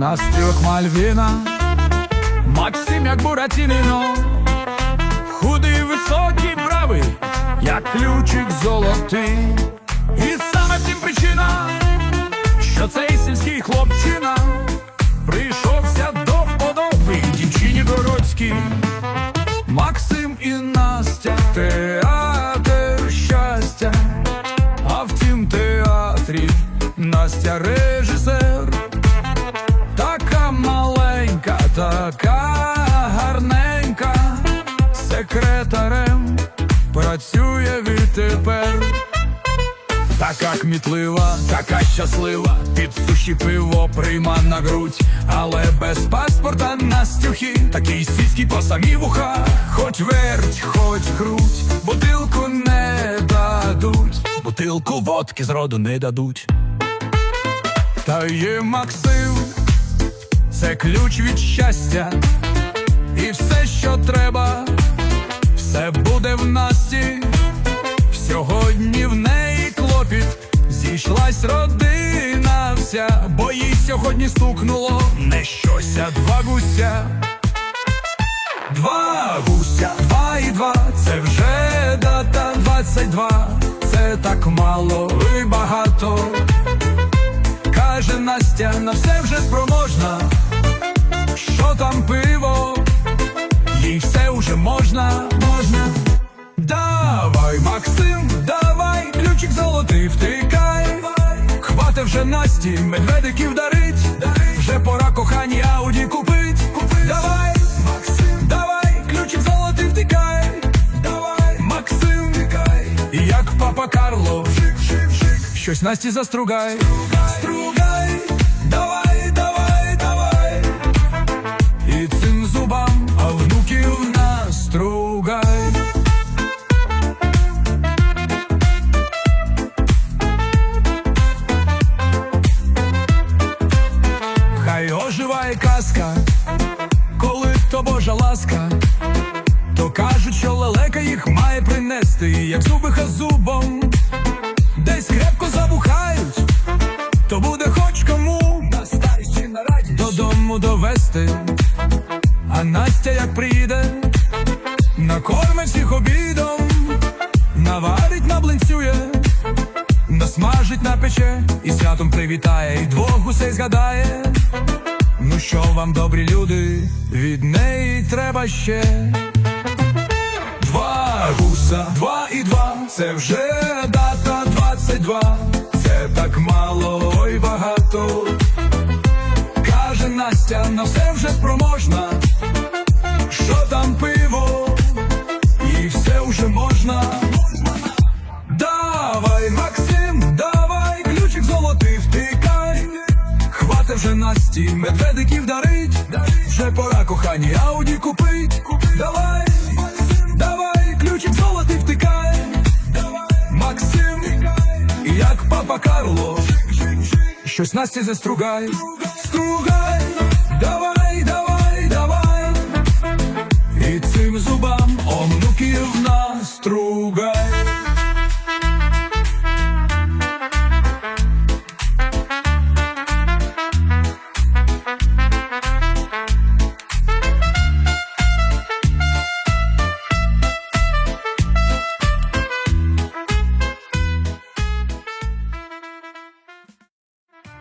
Настюх Мальвіна, Максим як Буратінино, худий, високий, бравий, як ключик золотий. І саме в причина, що цей сільський хлопчина прийшовся до вподоби дівчині Городській. Максим і Настя, така гарненька, секретарем працює відтепер. Така кмітлива, така щаслива, під суші пиво прийма на грудь, але без паспорта Настюхи, такий сільський по самі вуха, хоч верть, хоч круть, бутилку не дадуть, бутилку водки зроду не дадуть. Та є Максим, це ключ від щастя, і все, що треба, все буде в Насті. Сьогодні в неї клопіт, зійшлась родина вся, бо їй сьогодні стукнуло не щось, а два гуся. Два гуся, два і два, це вже дата 22, це так мало і багато. Каже Настя, на все вже спроможна. Золотий втикай. хвати вже Насті, медведиків дарить. Вже пора кохані ауді купить. Давай, Максим, давай, ключик золотий втикай. Давай, Максим, втикай. Як папа Карло, щось Насті застругай. Стругай, Божа ласка, то кажуть, що лелека їх має принести, як зубиха зубом, десь крепко забухають, то буде хоч кому на старість чи на радість. Додому довести. А Настя як приїде, накорме всіх обідом, наварить, наблинцює, насмажить напече і святом привітає, і двох гусей згадає. Ну що вам, добрі люди, від неї треба ще. Два гуса, два і два, це вже дата 22, це вже Насті, медведиків дарить. Вже пора кохані ауді купить. Давай, давай, ключик золотий втикай. Максим, як папа Карло, щось Насті застругай. Стругай, давай, давай, давай. І цим зубам онуків настругай.